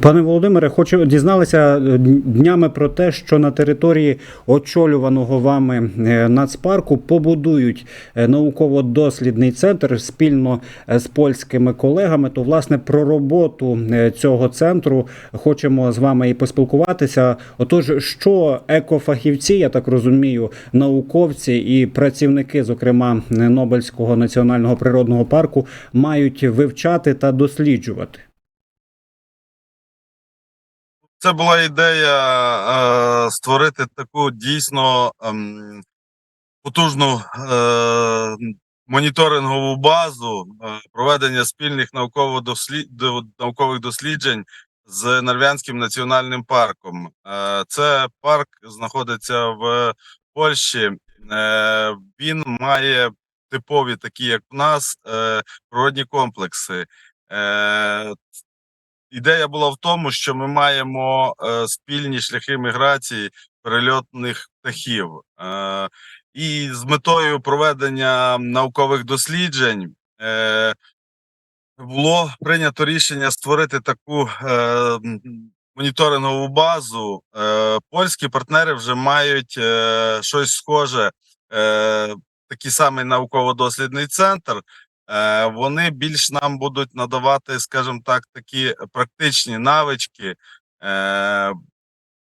Пане Володимире, хочу дізналися е, днями про те, що на території очолюваного вами е, нацпарку побудують е, науково-дослідний центр спільно з польськими колегами. То власне про роботу цього центру хочемо з вами і поспілкуватися. Отож, що екофахівці, я так розумію, науковці і працівники, зокрема Нобельського національного природного парку, мають вивчати та досліджувати. Це була ідея е, створити таку дійсно ем, потужну е, моніторингову базу е, проведення спільних науково-дослід... наукових досліджень з Нарвянським національним парком. Е, це парк знаходиться в Польщі. Е, він має типові, такі як в нас, е, природні комплекси. Е, Ідея була в тому, що ми маємо е, спільні шляхи міграції перельотних птахів. Е, і з метою проведення наукових досліджень е, було прийнято рішення створити таку е, моніторингову базу. Е, польські партнери вже мають е, щось схоже, е, такий самий науково-дослідний центр. Е, вони більш нам будуть надавати, скажімо так, такі практичні навички. Е,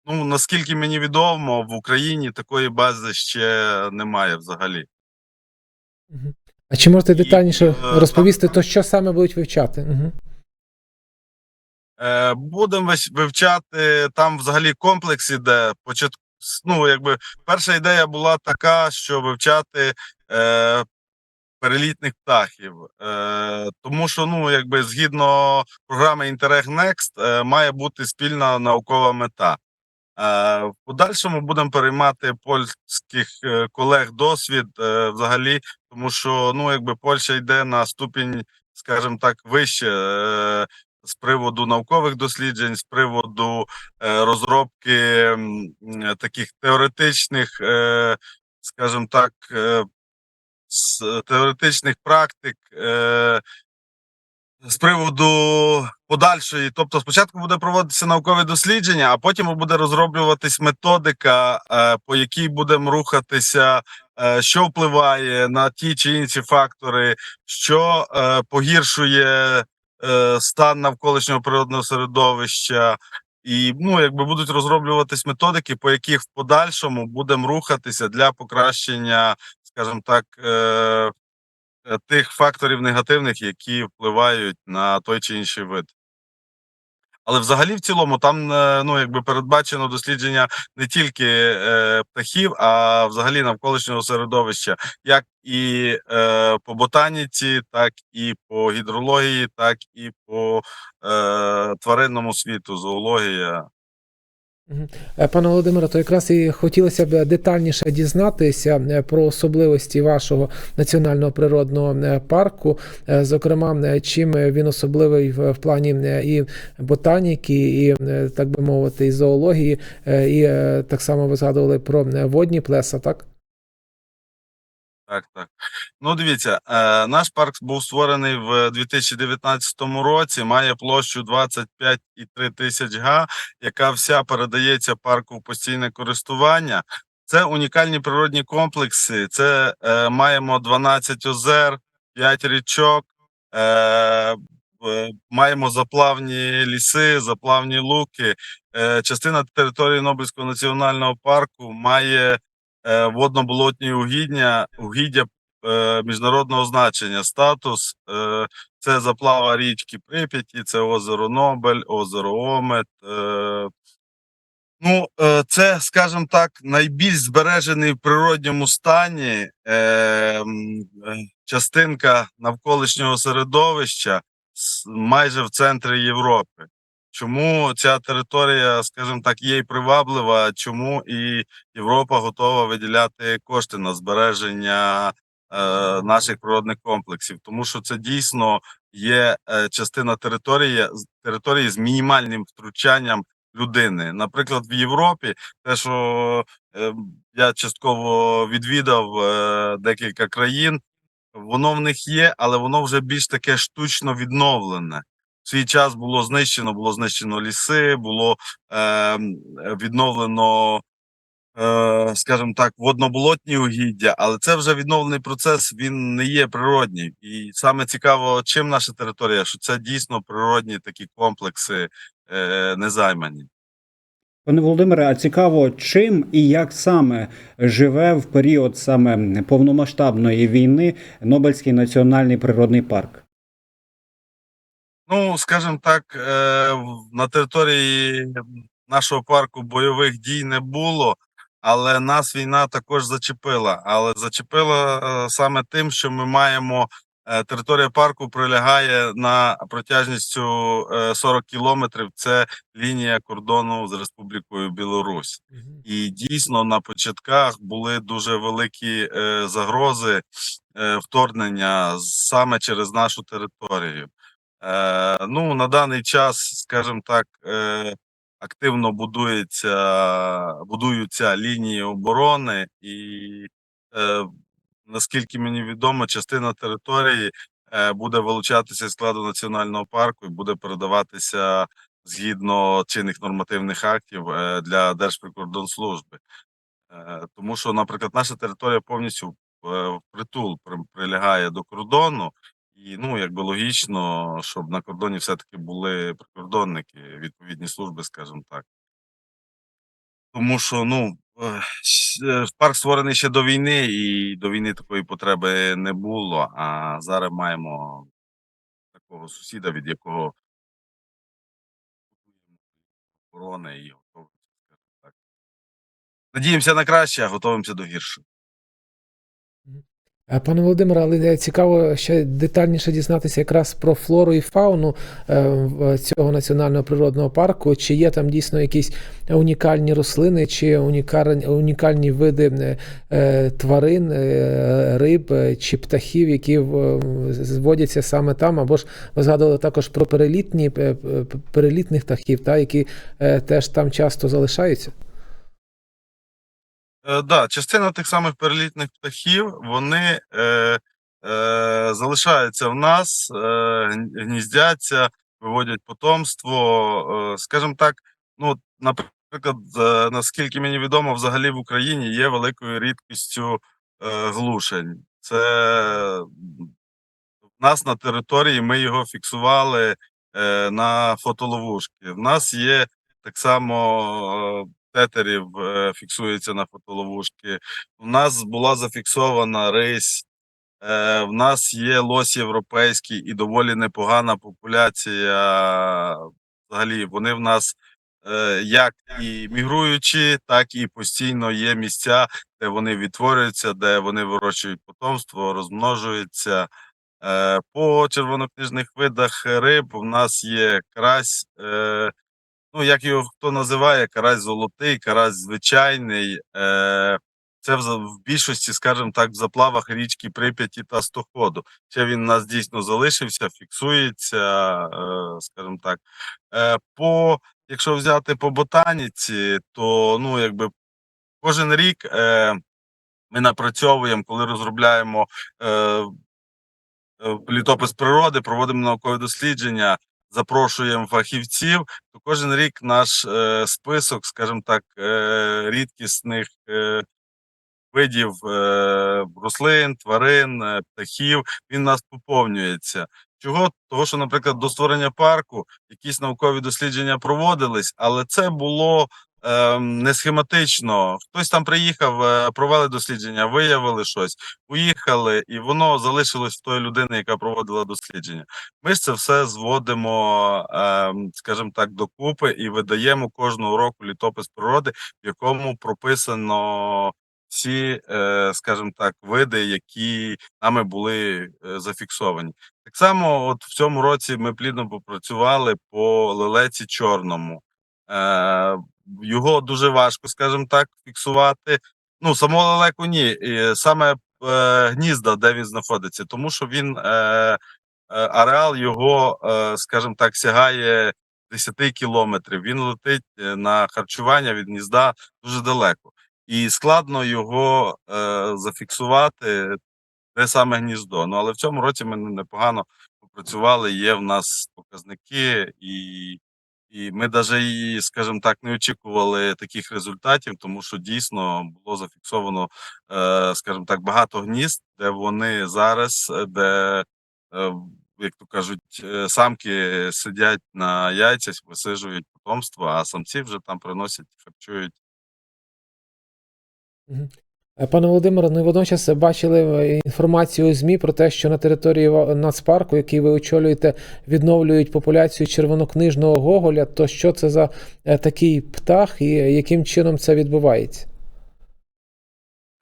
ну, наскільки мені відомо, в Україні такої бази ще немає взагалі. А чи можете детальніше е, розповісти, то що саме будуть вивчати? Угу. Будемо вивчати там взагалі комплекс іде. Почат... Ну, якби перша ідея була така, що вивчати е, перелітних птахів. Е, тому що, ну, якби згідно програми Interreg Next, е, має бути спільна наукова мета. Е, в подальшому будемо переймати польських е, колег досвід взагалі, тому що ну, якби Польща йде на ступінь, скажімо так, вище з приводу наукових досліджень, з приводу розробки таких теоретичних, скажімо так, з теоретичних практик. Е, з приводу подальшої, тобто спочатку буде проводитися наукове дослідження, а потім буде розроблюватись методика, е, по якій будемо рухатися, е, що впливає на ті чи інші фактори, що е, погіршує е, стан навколишнього природного середовища. І ну, якби будуть розроблюватись методики, по яких в подальшому будемо рухатися для покращення, скажімо так, е, е, тих факторів негативних, які впливають на той чи інший вид. Але взагалі, в цілому, там е, ну, якби передбачено дослідження не тільки е, птахів, а взагалі навколишнього середовища, як і е, по ботаніці, так і по гідрології, так і по е, тваринному світу, зоологія. Е, Пане Володимире, то якраз і хотілося б детальніше дізнатися е, про особливості вашого національного природного е, парку, зокрема, чим він особливий в плані і ботаніки, і так би мовити, і зоології, і так само ви згадували про водні плеса, так? Так, так. Ну, дивіться, е, наш парк був створений в 2019 році, має площу 25,3 тисяч га, яка вся передається парку в постійне користування. Це унікальні природні комплекси. Це е, маємо 12 озер, 5 річок, е, маємо заплавні ліси, заплавні луки. Е, частина території Нобельського національного парку має водно-болотні угідня, угіддя е, міжнародного значення. Статус е, це заплава річки Прип'яті, це озеро Нобель, озеро Омет. Е, ну, е, це, скажімо так, найбільш збережений в природньому стані е, е, частинка навколишнього середовища майже в центрі Європи. Чому ця територія, скажімо так, є приваблива, чому і Європа готова виділяти кошти на збереження е, наших природних комплексів, тому що це дійсно є е, частина території, території з мінімальним втручанням людини. Наприклад, в Європі, те, що е, я частково відвідав е, декілька країн, воно в них є, але воно вже більш таке штучно відновлене. Свій час було знищено, було знищено ліси, було е, відновлено, е, скажімо так, водноболотні угіддя, але це вже відновлений процес, він не є природній. І саме цікаво, чим наша територія, що це дійсно природні такі комплекси е, незаймані. Пане Володимире, а цікаво, чим і як саме живе в період саме повномасштабної війни Нобельський національний природний парк? Ну, скажімо так, е, на території нашого парку бойових дій не було, але нас війна також зачепила. Але зачепила е, саме тим, що ми маємо е, територія парку прилягає на протяжністю е, 40 кілометрів. Це лінія кордону з Республікою Білорусь. І дійсно на початках були дуже великі загрози вторгнення саме через нашу територію. Е, ну, на даний час, скажімо так, е, активно будується, будуються лінії оборони, і е, наскільки мені відомо, частина території буде вилучатися з складу національного парку і буде передаватися згідно чинних нормативних актів для Держприкордонслужби. Тому що, наприклад, наша територія повністю е, впритул при- прилягає до кордону, і ну якби логічно, щоб на кордоні все-таки були прикордонники, відповідні служби, скажімо так. Тому що ну е, е, парк створений ще до війни, і до війни такої потреби не було. А зараз маємо такого сусіда, від якого оборони і готові. Надіємося на краще, а готуємося до гіршого. Е, Пане Володимире, але е, цікаво ще детальніше дізнатися якраз про флору і фауну е, цього національного природного парку. Чи є там дійсно якісь унікальні рослини, чи унікальні, види тварин, риб чи птахів, які зводяться саме там, або ж ви згадували також про перелітні перелітних птахів, та, які теж там часто залишаються. Е, да, частина тих самих перелітних птахів вони е, е, залишаються в нас, е, гніздяться, виводять потомство. Е, скажімо так, ну, наприклад, е, наскільки мені відомо, взагалі в Україні є великою рідкістю е, глушень. Це в нас на території ми його фіксували е, на фотоловушки. В нас є так само е, тетерів е, фіксується на фотоловушки. У нас була зафіксована рись. Е, в нас є лось європейський і доволі непогана популяція. Взагалі, вони в нас е, як і мігруючі, так і постійно є місця, де вони відтворюються, де вони вирощують потомство, розмножуються. По червонокнижних видах риб у нас є карась. Ну, як його хто називає, карась золотий, карась звичайний. Е, це в, в більшості, скажімо так, в заплавах річки Прип'яті та Стоходу. Ще він у нас дійсно залишився, фіксується, е, скажімо так. Е, по, якщо взяти по ботаніці, то ну, якби кожен рік е, ми напрацьовуємо, коли розробляємо е, е, літопис природи, проводимо наукові дослідження, запрошуємо фахівців, то кожен рік наш е, список, скажімо так, е, рідкісних е, видів е, рослин, тварин, е, птахів, він у нас поповнюється. Чого? Того, що, наприклад, до створення парку якісь наукові дослідження проводились, але це було не схематично. Хтось там приїхав, е, провели дослідження, виявили щось, поїхали, і воно залишилось в тої людини, яка проводила дослідження. Ми ж це все зводимо, ем, скажімо так, докупи і видаємо кожного року літопис природи, в якому прописано всі, е, скажімо так, види, які нами були е, зафіксовані. Так само, от в цьому році ми плідно попрацювали по лелеці чорному. Його дуже важко, скажімо так, фіксувати. Ну, самого лелеку ні, саме е, гнізда, де він знаходиться, тому що він е, е, ареал його, е, скажімо так, сягає 10 кілометрів. Він летить е, на харчування від гнізда дуже далеко. І складно його е, зафіксувати, де саме гніздо. Ну але в цьому році ми непогано попрацювали, є в нас показники, і, і ми навіть, скажімо так, не очікували таких результатів, тому що дійсно було зафіксовано, е, скажімо так, багато гнізд, де вони зараз, е, де, е, як то кажуть, самки сидять на яйцях, висижують потомство, а самці вже там приносять, харчують. Е, Пане Володимире, ну і водночас бачили е, інформацію у ЗМІ про те, що на території нацпарку, який ви очолюєте, відновлюють популяцію червонокнижного гоголя. То що це за е, такий птах і яким чином це відбувається?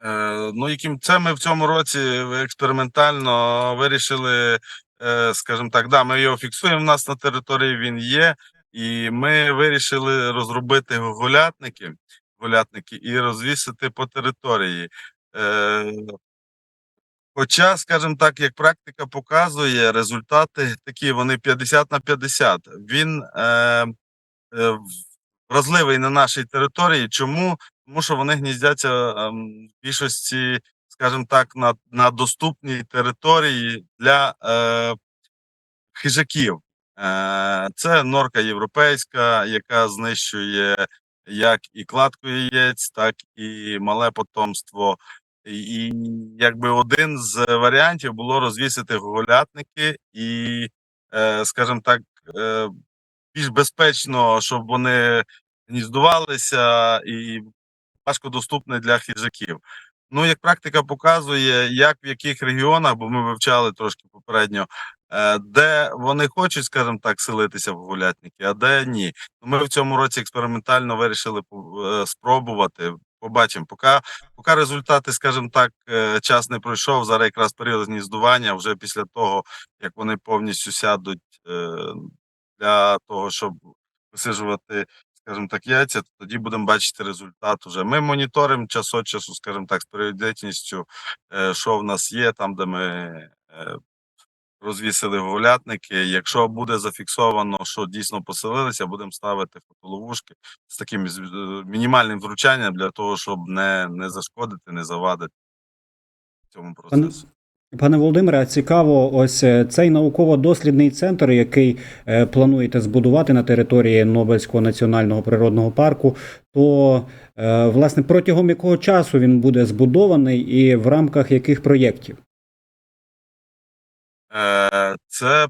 Е, ну, яким це ми в цьому році експериментально вирішили, е, скажімо так, да, ми його фіксуємо. У нас на території він є, і ми вирішили розробити гулятники, гулятники і розвісити по території. Е, Хоча, скажімо так, як практика показує, результати такі, вони 50 на 50. Він е, е, вразливий на нашій території. Чому? Тому що вони гніздяться ем, в більшості, скажімо так, на, на доступній території для е, хижаків. Е, це норка європейська, яка знищує як і кладку яєць, так і мале потомство. І, якби один з варіантів було розвісити голятники і, е, скажімо так, е, більш безпечно, щоб вони гніздувалися і важко доступне для хижаків. Ну, як практика показує, як в яких регіонах, бо ми вивчали трошки попередньо, де вони хочуть, скажімо так, селитися в гулятники, а де ні. Ми в цьому році експериментально вирішили е, спробувати. Побачимо, поки, поки результати, скажімо так, е, час не пройшов. Зараз якраз період гніздування. Вже після того, як вони повністю сядуть е, для того, щоб висиджувати, скажімо так, яйця, то тоді будемо бачити результат. Уже ми моніторимо час від часу, скажімо так, з періодичністю, е, що в нас є, там, де ми е, розвісили гулятники. Якщо буде зафіксовано, що дійсно поселилися, будемо ставити фотоловушки з таким е, мінімальним вручанням для того, щоб не, не зашкодити, не завадити цьому процесу. пане Володимире, цікаво, ось е, цей науково-дослідний центр, який е, плануєте збудувати на території Нобельського національного природного парку, то власне протягом якого часу він буде збудований і в рамках яких проєктів? Е, Це е,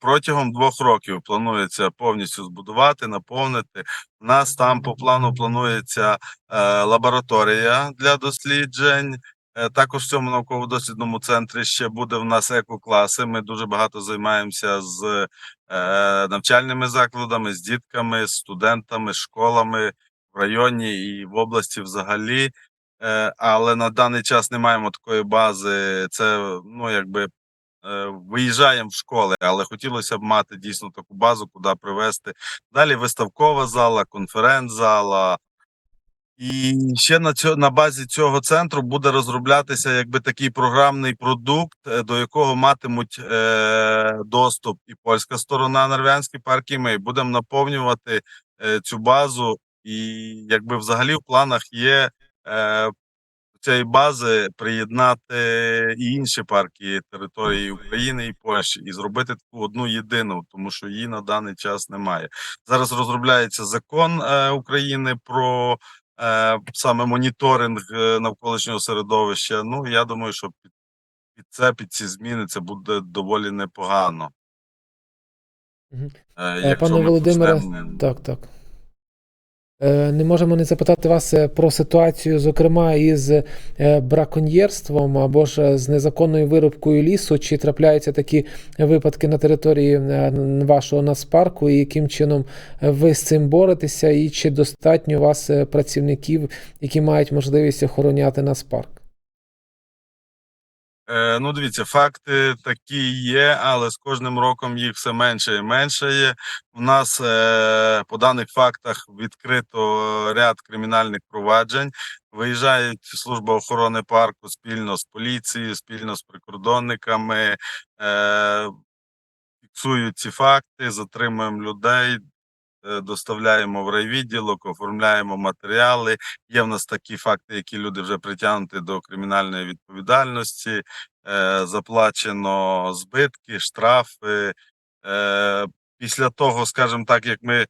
протягом двох років планується повністю збудувати, наповнити. У нас там по плану планується е, лабораторія для досліджень. Також в цьому науково-дослідному центрі ще буде в нас екокласи. Ми дуже багато займаємося з навчальними закладами, з дітками, з студентами, школами в районі і в області взагалі. Але на даний час не маємо такої бази. Це ну якби виїжджаємо в школи, але хотілося б мати дійсно таку базу, куди привезти. Далі виставкова зала, конференц-зала. І ще на цьо, на базі цього центру буде розроблятися якби такий програмний продукт, е, до якого матимуть е, доступ і польська сторона, Норвянський парк, і ми будемо наповнювати е, цю базу. І якби взагалі в планах є е, цієї бази приєднати і інші парки території України і Польщі і зробити таку одну єдину, тому що її на даний час немає. Зараз розробляється закон е, України про е, саме моніторинг е, навколишнього середовища. Ну я думаю, що під, під це, під ці зміни, це буде доволі непогано. Е, якщо Пане ми Володимире, почнемо- так, так. Е, Не можемо не запитати вас е, про ситуацію, зокрема, із е, браконьєрством або ж з незаконною вирубкою лісу. Чи трапляються такі випадки на території вашого нацпарку, і яким чином ви з цим боретеся, і чи достатньо у вас працівників, які мають можливість охороняти нацпарк? Е, ну, дивіться, факти такі є, але з кожним роком їх все менше і менше є. У нас е, по даних фактах відкрито ряд кримінальних проваджень. Виїжджають служба охорони парку спільно з поліцією, спільно з прикордонниками, е, фіксують ці факти, затримуємо людей. Е, доставляємо в райвідділок, оформляємо матеріали. Є в нас такі факти, які люди вже притягнуті до кримінальної відповідальності, е, заплачено збитки, штрафи. Е, Після того, скажімо так, як ми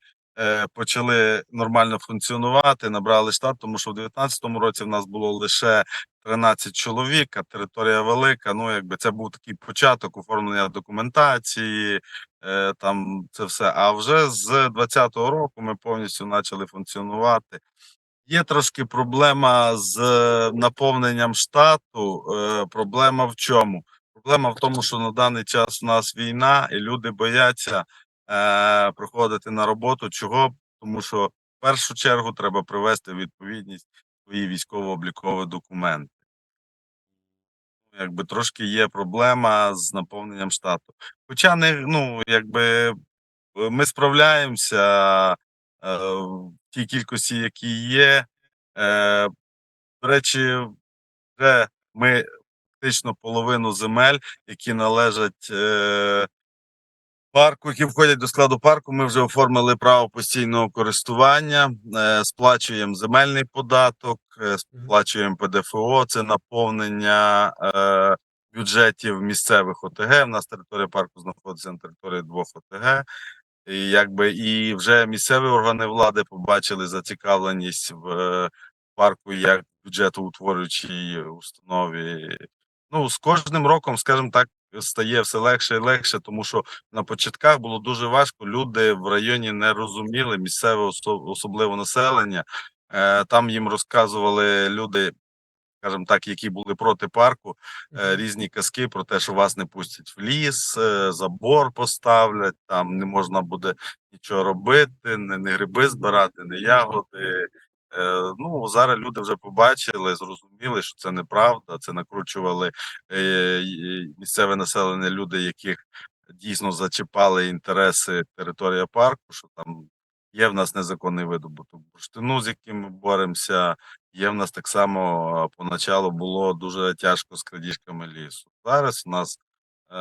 почали нормально функціонувати, набрали штат, тому що в 2019 році в нас було лише 13 чоловік, а територія велика. Ну, якби це був такий початок оформлення документації, е, там це все. А вже з 2020 року ми повністю почали функціонувати. Є трошки проблема з е, наповненням штату. Е, проблема в чому? Проблема в тому, що на даний час у нас війна, і люди бояться е, приходити на роботу. Чого? Тому що в першу чергу треба привести відповідність свої військово-облікові документи. Якби трошки є проблема з наповненням штату. Хоча не ну, якби е, ми справляємося е, в тій кількості, які є. Е, до речі, вже ми фактично половину земель, які належать е, парку, які входять до складу парку, ми вже оформили право постійного користування, е, сплачуємо земельний податок, е, сплачуємо ПДФО, це наповнення е, бюджетів місцевих ОТГ. У нас територія парку знаходиться на території двох ОТГ. І якби і вже місцеві органи влади побачили зацікавленість в парку як бюджетоутворюючій установі. Ну, з кожним роком, скажімо так, стає все легше і легше, тому що на початках було дуже важко. Люди в районі не розуміли місцеве осо- особливо населення. Е, Там їм розказували люди, скажімо так, які були проти парку, е, різні казки про те, що вас не пустять в ліс, е, забор поставлять, там не можна буде нічого робити, не, не гриби збирати, не ягоди. Е, ну, зараз люди вже побачили, зрозуміли, що це неправда. Це накручували е, місцеве населення, люди, яких дійсно зачіпали інтереси території парку, що там є в нас незаконний видобуток бурштину, з яким ми боремося. Є в нас так само поначалу було дуже тяжко з крадіжками лісу. Зараз у нас е,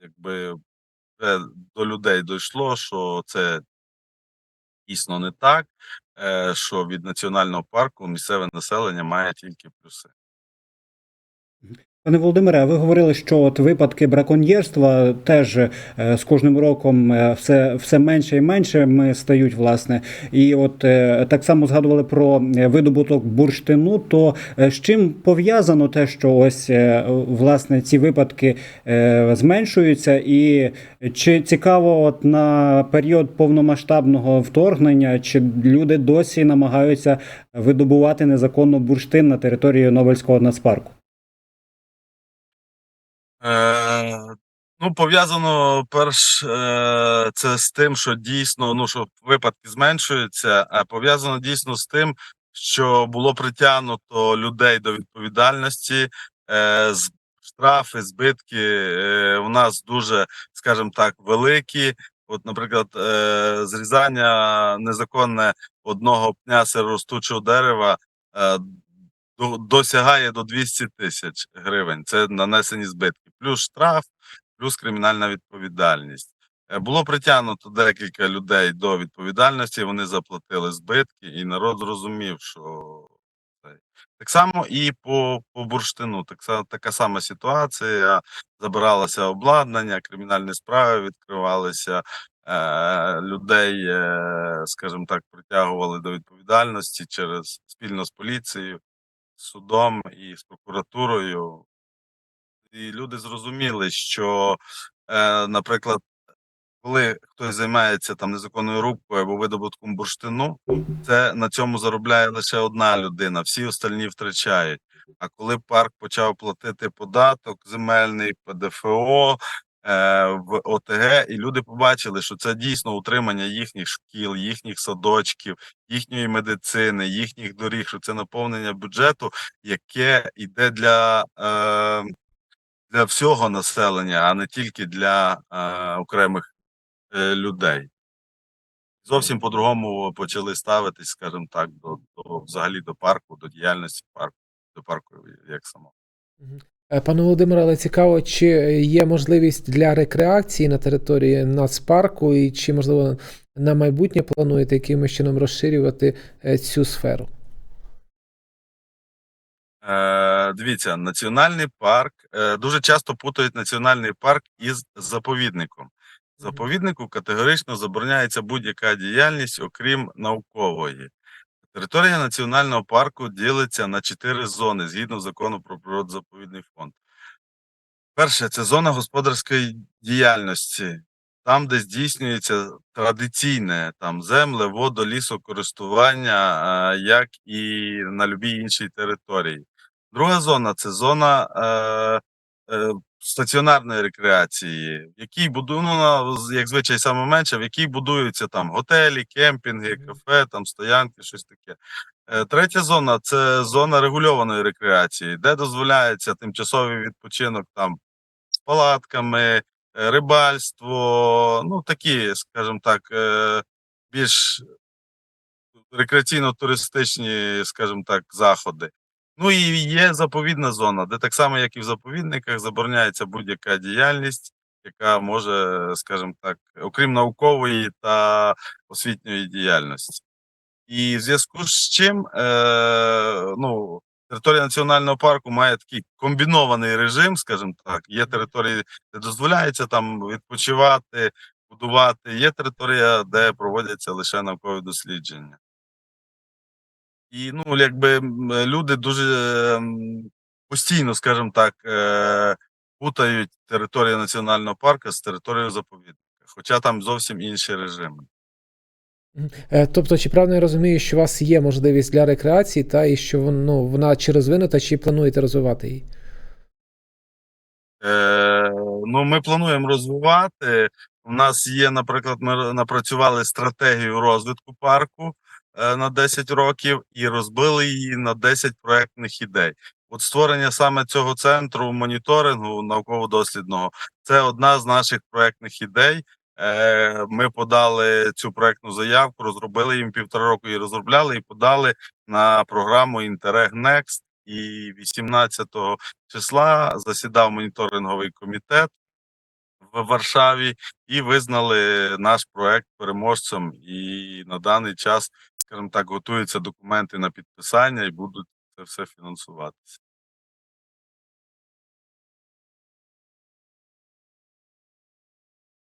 якби до людей дійшло, що це дійсно не так, що від національного парку місцеве населення має тільки плюси. Пане Володимире, ви говорили, що от випадки браконьєрства теж е, з кожним роком е, все, все менше і менше ми стають, власне. І от е, так само згадували про видобуток бурштину. То з чим пов'язано те, що ось власне ці випадки зменшуються, і чи цікаво, от на період повномасштабного вторгнення, чи люди досі намагаються видобувати незаконно бурштин на території Нобельського нацпарку? Е, ну, пов'язано перш е, це з тим, що дійсно ну, що випадки зменшуються, а пов'язано дійсно з тим, що було притягнуто людей до відповідальності. Е, штрафи, збитки у нас дуже, скажімо так, великі. От, наприклад, зрізання незаконне одного пня сироростучого дерева досягає до 200 тисяч гривень. Це нанесені збитки, плюс штраф, плюс кримінальна відповідальність. Е, Було притягнуто декілька людей до відповідальності. Вони заплатили збитки, і народ зрозумів, що так само і по, по бурштину. Так така сама ситуація. Забиралося обладнання, кримінальні справи відкривалися. Е, людей, е, скажімо так, притягували до відповідальності через спільно з поліцією судом і з прокуратурою. І люди зрозуміли, що, е, наприклад, коли хтось займається там незаконною рубкою або видобутком бурштину, це на цьому заробляє лише одна людина, всі остальні втрачають. А коли парк почав платити податок земельний, ПДФО в ОТГ, і люди побачили, що це дійсно утримання їхніх шкіл, їхніх садочків, їхньої медицини, їхніх доріг, що це наповнення бюджету, яке йде для, е, для всього населення, а не тільки для е, окремих е, людей. Зовсім по-другому почали ставитись, скажімо так, до, до взагалі до парку, до діяльності парку, до парку як самого. Е, Пане Володимире, але цікаво, чи є можливість для рекреації на території нацпарку, і чи, можливо, на майбутнє плануєте якимось чином розширювати е, цю сферу? Е, дивіться, національний парк е, дуже часто путають національний парк із заповідником. Заповіднику категорично забороняється будь-яка діяльність, окрім наукової. Територія національного парку ділиться на чотири зони згідно закону про природозаповідний фонд. Перше це зона господарської діяльності, там, де здійснюється традиційне там земле, водо, лісокористування, як і на любій іншій території. Друга зона це зона е, е, стаціонарної рекреації, в якій будують, ну, як звичай саме менше, в якій будуються там готелі, кемпінги, кафе, там стоянки, щось таке. Е, Третя зона це зона регульованої рекреації, де дозволяється тимчасовий відпочинок там з палатками, е, рибальство, ну такі, скажімо так, е, більш рекреаційно-туристичні, скажімо так, заходи. Ну і є заповідна зона, де так само, як і в заповідниках, забороняється будь-яка діяльність, яка може, скажімо так, окрім наукової та освітньої діяльності. І в зв'язку з чим е, ну, територія національного парку має такий комбінований режим, скажімо так. Є території, де дозволяється там відпочивати, будувати, є територія, де проводяться лише наукові дослідження. І ну, якби люди дуже ем, постійно, скажімо так, е, путають територію національного парку з територією заповідника, хоча там зовсім інші режими. Е, Тобто, чи правильно я розумію, що у вас є можливість для рекреації, та і що ну, вона чи розвинута, чи плануєте розвивати її? Е, ну, ми плануємо розвивати. У нас є, наприклад, ми напрацювали стратегію розвитку парку на 10 років і розбили її на 10 проектних ідей. От створення саме цього центру моніторингу науково-дослідного це одна з наших проектних ідей. Е, Ми подали цю проектну заявку, розробили їм півтора року і розробляли, і подали на програму Interreg Next. І 18 числа засідав моніторинговий комітет в Варшаві і визнали наш проект переможцем. І на даний час, скажімо так, готуються документи на підписання і будуть це все фінансуватися.